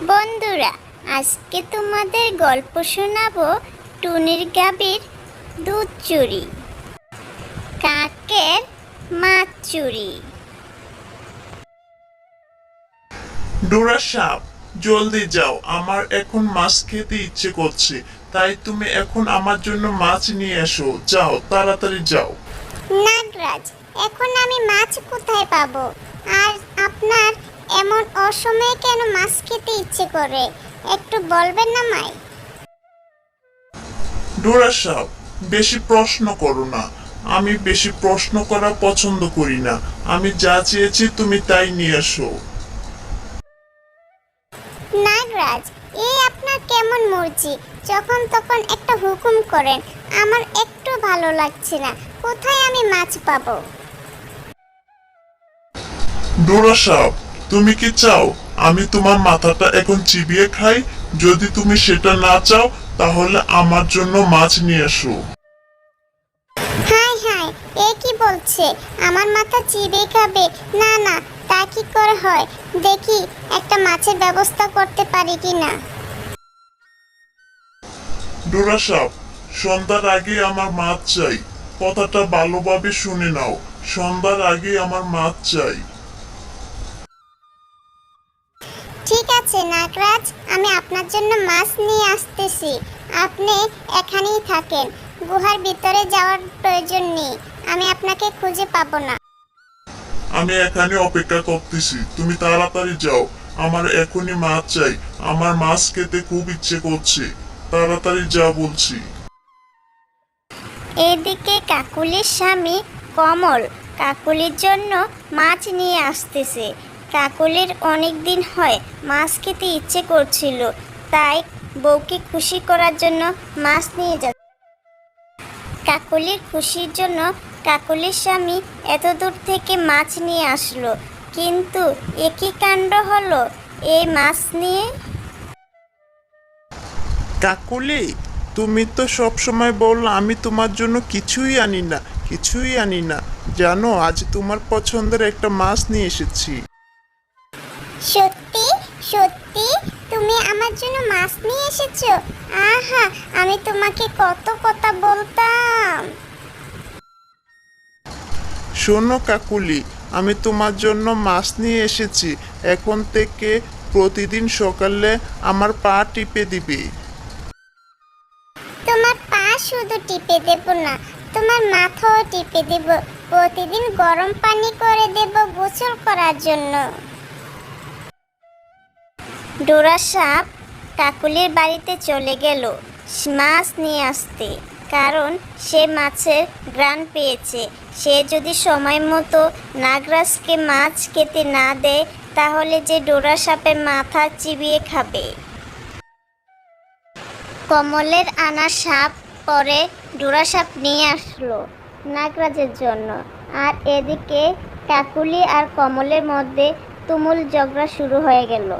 বন্ধুরা আজকে তোমাদের গল্প শোনাবো টুনির গাবির দুধ চুরি। কাকের মাছ চুরি। ডোরা সাপ জলদি যাও আমার এখন মাছ খেতে ইচ্ছে করছে তাই তুমি এখন আমার জন্য মাছ নিয়ে এসো যাও তাড়াতাড়ি যাও। নাগরাজ এখন আমি মাছ কোথায় পাবো? আর আপনার এমন অসময়ে কেন মাছ খেতে ইচ্ছে করে? একটু বলবেন না মাই? ডোরা সাপ বেশি প্রশ্ন করো না। আমি বেশি প্রশ্ন করা পছন্দ করি না। আমি যা চেয়েছি তুমি তাই নিয়ে এসো। নাগরাজ এই আপনার কেমন মর্জি? যখন তখন একটা হুকুম করেন আমার একটু ভালো লাগছে না। কোথায় আমি মাছ পাবো? ডোরা সাপ তুমি কি চাও? আমি তোমার মাথাটা এখন চিবিয়ে খাই। যদি তুমি সেটা না চাও তাহলে আমার জন্য মাছ নিয়ে এসো। হাই হাই এ কি বলছে? আমার মাথা চিবে খাবে? না না তা কি করে হয়? দেখি একটা মাছের ব্যবস্থা করতে পারি কি না? ডোরা সাপ সন্ধ্যার আগে আমার মাছ চাই। কথাটা ভালোভাবে শুনে নাও। সন্ধ্যার আগে আমার মাছ চাই। আছে নাগরাজ। আমি আপনার জন্য মাছ নিয়ে আসতেছি। আপনি এখানেই থাকেন। গুহার ভিতরে যাওয়ার প্রয়োজন নেই। আমি আপনাকে খুঁজে পাবো না। আমি এখানে অপেক্ষা করতেছি। তুমি তাড়াতাড়ি যাও। আমার এখনই মাছ চাই। আমার মাছ খেতে খুব ইচ্ছে করছে। তাড়াতাড়ি যা বলছি। এদিকে কাকুলির স্বামী কমল কাকুলির জন্য মাছ নিয়ে আসতেছে। কাকুলির অনেক দিন হয় মাছ খেতে ইচ্ছে করছিল, তাই বউকে খুশি করার জন্য মাছ নিয়ে যা কাকুলির খুশির জন্য কাকুলির স্বামী এত দূর থেকে মাছ নিয়ে আসলো, কিন্তু একই কাণ্ড হলো? এই মাছ নিয়ে কাকলি, তুমি তো সব সময় বলল আমি তোমার জন্য কিছুই আনি না, কিছুই আনি না। জানো, আজ তোমার পছন্দের একটা মাছ নিয়ে এসেছি। সত্যি সত্যি তুমি আমার জন্য মাছ নিয়ে এসেছ? আহা আমি তোমাকে কত কথা বলতাম। শোনো কাকুলি আমি তোমার জন্য মাছ নিয়ে এসেছি। এখন থেকে প্রতিদিন সকালে আমার পা টিপে দিবে। তোমার পা শুধু টিপে দেব না তোমার মাথাও টিপে দেব। প্রতিদিন গরম পানি করে দেব গোসল করার জন্য। ডোরা সাপ কাকুলির বাড়িতে চলে গেল মাছ নিয়ে আসতে। কারণ সে মাছের গ্রান পেয়েছে। সে যদি সময় মতো নাগরাজকে মাছ খেতে না দেয়, তাহলে যে ডোরা সাপের মাথা চিবিয়ে খাবে। কমলের আনা সাপ পরে ডোরা সাপ নিয়ে আসলো নাগরাজের জন্য। আর এদিকে কাকুলি আর কমলের মধ্যে তুমুল ঝগড়া শুরু হয়ে গেল।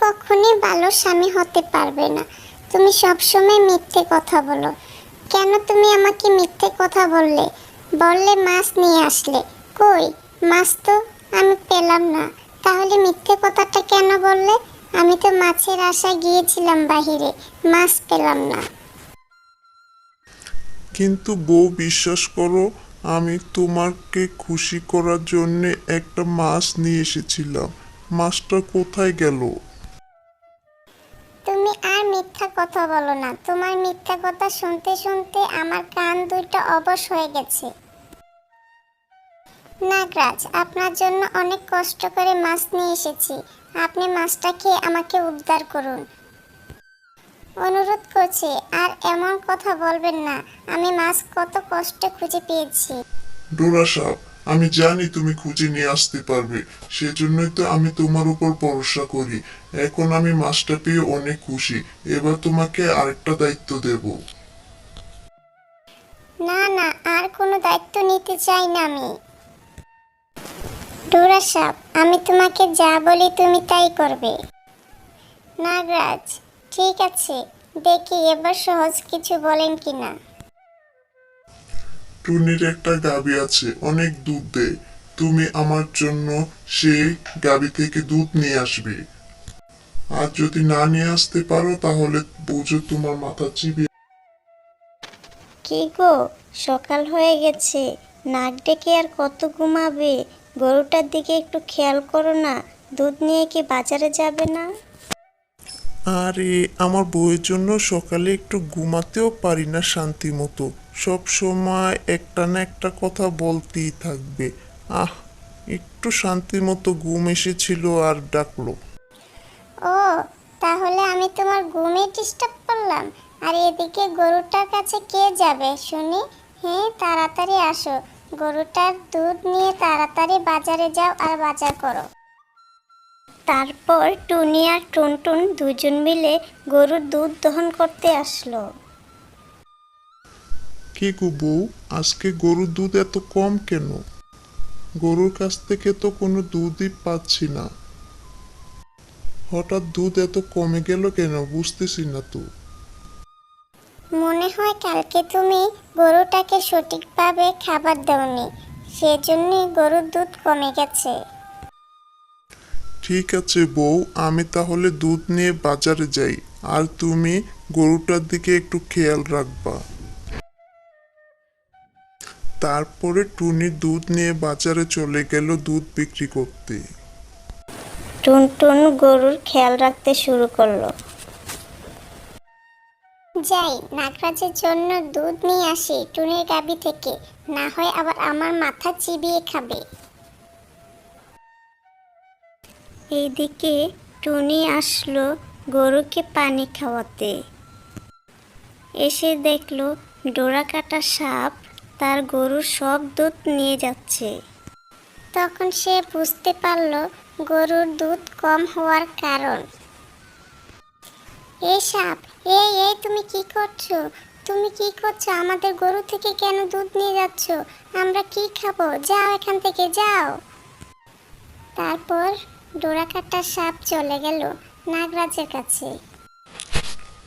কখনই ভালো স্বামী হতে পারবে না। তুমি সবসময় মিথ্যে কথা বলো। কেন তুমি আমাকে মিথ্যে কথা বললে? বললে মাছ নিয়ে আসলে। কই? মাছ তো আমি পেলাম না। তাহলে মিথ্যে কথাটা কেন বললে? আমি তো মাছের আশায় গিয়েছিলাম বাহিরে। মাছ পেলাম না। কিন্তু বউ, বিশ্বাস করো, আমি তোমাকে খুশি করার জন্য একটা মাছ নিয়ে এসেছিলাম। মাছটা কোথায় গেল? কথা বলো না। তোমার মিথ্যা কথা শুনতে শুনতে আমার কান দুইটা অবশ হয়ে গেছে। নাগরাজ, আপনার জন্য অনেক কষ্ট করে মাছ নিয়ে এসেছি। আপনি মাছটা খেয়ে আমাকে উদ্ধার করুন। অনুরোধ করছি, আর এমন কথা বলবেন না। আমি মাছ কত কষ্টে খুঁজে পেয়েছি। ডোরা সাপ, আমি জানি তুমি খুঁজে নিয়ে আসতে পারবে। সেজন্যই তো আমি তোমার উপর ভরসা করি। এখন আমি মাছটা পেয়ে অনেক খুশি। এবার তোমাকে আরেকটা দায়িত্ব দেব। না না আর কোনো দায়িত্ব নিতে চাই না আমি। ডোরা সাপ আমি তোমাকে যা বলি তুমি তাই করবে। নাগরাজ ঠিক আছে দেখি এবার সহজ কিছু বলেন কিনা। টুনির একটা গাবি আছে অনেক দুধ দেয় তুমি আমার জন্য সেই গাবি থেকে দুধ নিয়ে আসবে। আর যদি না নিয়ে আসতে পারো তাহলে বুঝো তোমার মাথা চিবিয়ে। কি গো সকাল হয়ে গেছে। নাক ডেকে আর কত ঘুমাবে? গরুটার দিকে একটু খেয়াল করো না। দুধ নিয়ে কি বাজারে যাবে না? আরে আমার বউয়ের জন্য সকালে একটু ঘুমাতেও পারি না শান্তি মতো সব সময় একটা না একটা কথা বলতেই থাকবে। আহ একটু শান্তি মতো ঘুম এসেছিল আর ডাকলো। তাহলে আমি তোমার ঘুমে ডিস্টার্ব করলাম। আর এদিকে গরুটার কাছে কে যাবে? শুনি। হ্যাঁ তাড়াতাড়ি আসো। গরুটার দুধ নিয়ে তাড়াতাড়ি বাজারে যাও আর বাজার করো। তারপর টুনি আর টুনটুন দুজন মিলে গরুর দুধ দহন করতে আসলো। কি বউ, আজকে গরুর দুধ এত কম কেন? গরুর কাছ থেকে তো কোনো দুধই পাচ্ছি না। হঠাৎ দুধ এত কমে গেল কেন? বুঝতেছি না তো। মনে হয় কালকে তুমি গরুটাকে সঠিকভাবে খাবার দাওনি সেজন্যই গরুর দুধ কমে গেছে। ঠিক আছে বউ আমি তাহলে দুধ নিয়ে বাজারে যাই আর তুমি গরুটার দিকে একটু খেয়াল রাখবা। তারপরে টুনি দুধ নিয়ে বাজারে চলে গেল দুধ বিক্রি করতে। টুনটুন গরুর খেয়াল রাখতে শুরু করল। যাই নাগরাজের জন্য দুধ নিয়ে আসি টুনির গাবি থেকে। না হয় আবার আমার মাথা চিবিয়ে খাবে। এইদিকে টুনি আসলো গরুকে পানি খাওয়াতে। এসে দেখল ডোরা কাটা সাপ তার গরুর সব দুধ নিয়ে যাচ্ছে। তখন সে বুঝতে পারল গরুর দুধ কম হওয়ার কারণ। এই সাপ, এই এই, তুমি কি করছ? তুমি কি করছ? আমাদের গরু থেকে কেন দুধ নিয়ে যাচ্ছ? আমরা কি খাব? যাও এখান থেকে, যাও। তারপর ডোরাকাটা সাপ চলে গেল নাগরাজের কাছে।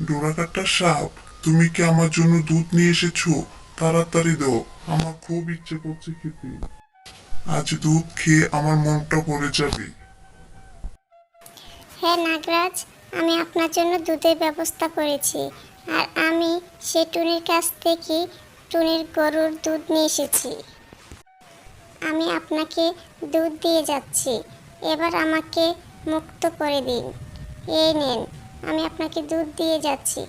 ডোরাকাটা সাপ, তুমি কি আমার জন্য দুধ নিয়ে এসেছ? তাড়াতাড়ি দাও, আমার খুব ইচ্ছে করছে খেতে। আজ দুধ খেয়ে আমার মনটা ভরে যাবে। হ্যাঁ নাগরাজ, আমি আপনার জন্য দুধের ব্যবস্থা করেছি। আর আমি সে টুনির কাছ থেকে টুনির গরুর দুধ নিয়ে এসেছি। আমি আপনাকে দুধ দিয়ে যাচ্ছি। এবার আমাকে মুক্ত করে দিন। এই নেন, আমি আপনাকে দুধ দিয়ে যাচ্ছি।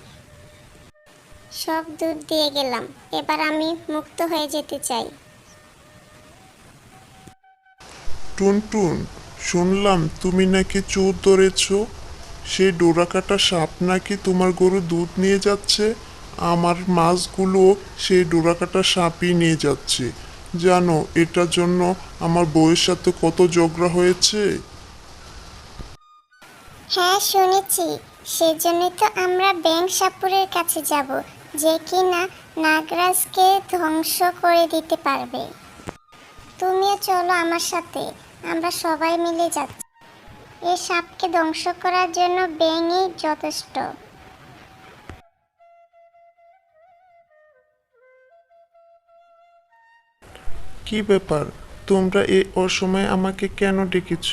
সব দুধ দিয়ে গেলাম। এবার আমি মুক্ত হয়ে যেতে চাই। টুনটুন শুনলাম তুমি নাকি চোর ধরেছ। সেই ডোরাকাটা সাপ নাকি তোমার গরু দুধ নিয়ে যাচ্ছে। আমার মাছগুলো সেই ডোরাকাটা সাপই নিয়ে যাচ্ছে। জানো, এটার জন্য আমার বউয়ের সাথে কত ঝগড়া হয়েছে। হ্যাঁ শুনেছি। সেজন্যই তো আমরা ব্যাংক সাপুরের কাছে যাব, যে কিনা নাগরাজকে ধ্বংস করে দিতে পারবে। তুমিও চলো আমার সাথে। আমরা সবাই মিলে যাচ্ছি। এই সাপকে ধ্বংস করার জন্য ব্যাঙই যথেষ্ট। কি ব্যাপার? তোমরা এই অসময়ে আমাকে কেন ডেকেছ?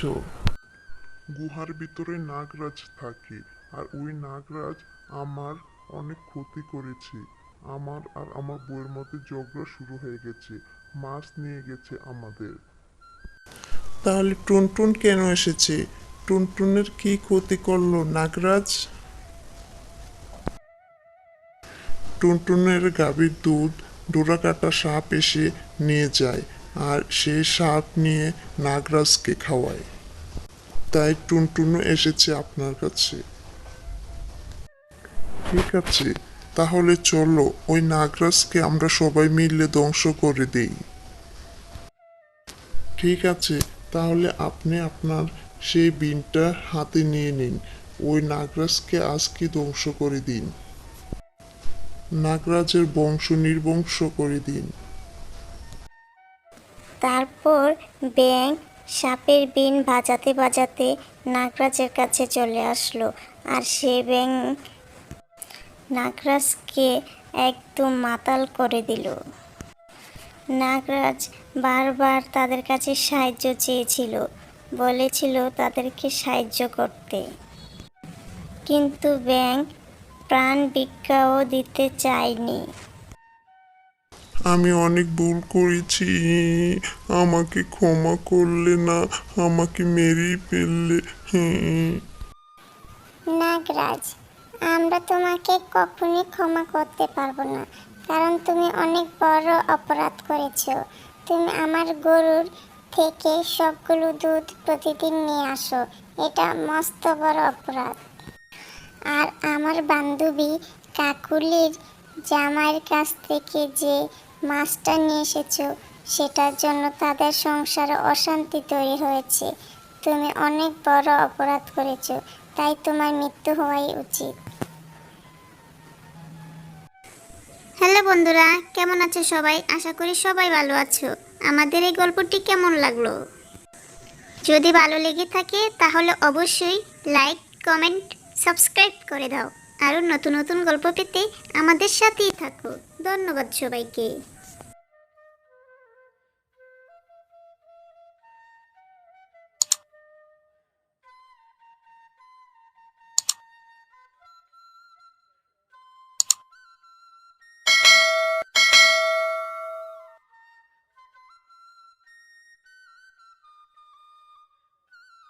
গুহার ভিতরে নাগরাজ থাকে আর ওই নাগরাজ আমার অনেক ক্ষতি করেছে। আমার আর আমার বউয়ের মধ্যে ঝগড়া শুরু হয়ে গেছে মাছ নিয়ে গেছে আমাদের। তাহলে টুনটুন কেন এসেছে? টুনটুনের কি ক্ষতি করল, নাগরাজ? টুনটুনের গাভীর দুধ ডোরাকাটা সাপ এসে নিয়ে যায় আর সেই সাপ নিয়ে নাগরাজকে খাওয়ায়। তাই টুনটুনও এসেছে আপনার কাছে। ঠিক আছে, তাহলে চলো, ওই নাগরাজকে আমরা সবাই মিলে ধ্বংস করে দেই। ঠিক আছে তাহলে আপনি আপনার সেই বিনটা হাতে নিয়ে নিন। ওই নাগরাজকে আজকে ধ্বংস করে দিন। নাগরাজের বংশ নির্বংশ করে দিন। তারপর ব্যাং সাপের বিন বাজাতে বাজাতে নাগরাজের কাছে চলে আসলো। আর সে ব্যাং নাগরাজকে একদম মাতাল করে দিল। নাগরাজ বারবার তাদের কাছে সাহায্য চেয়েছিল বলেছিল তাদেরকে সাহায্য করতে। কিন্তু ব্যাংক প্রাণ ভিক্ষাও দিতে চায়নি। আমি অনেক ভুল করেছি আমাকে ক্ষমা করলে না আমাকে মেরেই ফেললে। নাগরাজ আমরা তোমাকে কখনই ক্ষমা করতে পারব না কারণ তুমি অনেক বড় অপরাধ করেছ। তুমি আমার গরুর থেকে সবগুলো দুধ প্রতিদিন নিয়ে আসো। এটা মস্ত বড় অপরাধ। আর আমার বান্ধবী কাকুলির জামাইয়ের কাছ থেকে যে মাছটা নিয়ে এসেছ, সেটার জন্য তাদের সংসারে অশান্তি তৈরি হয়েছে। তুমি অনেক বড় অপরাধ করেছ, তাই তোমার মৃত্যু হওয়াই উচিত। হ্যালো বন্ধুরা, কেমন আছো সবাই? আশা করি সবাই ভালো আছো। আমাদের এই গল্পটি কেমন লাগল? যদি ভালো লেগে থাকে, তাহলে অবশ্যই লাইক, কমেন্ট, সাবস্ক্রাইব করে দাও। আরও নতুন নতুন গল্প পেতে আমাদের সাথেই থাকো। ধন্যবাদ সবাইকে।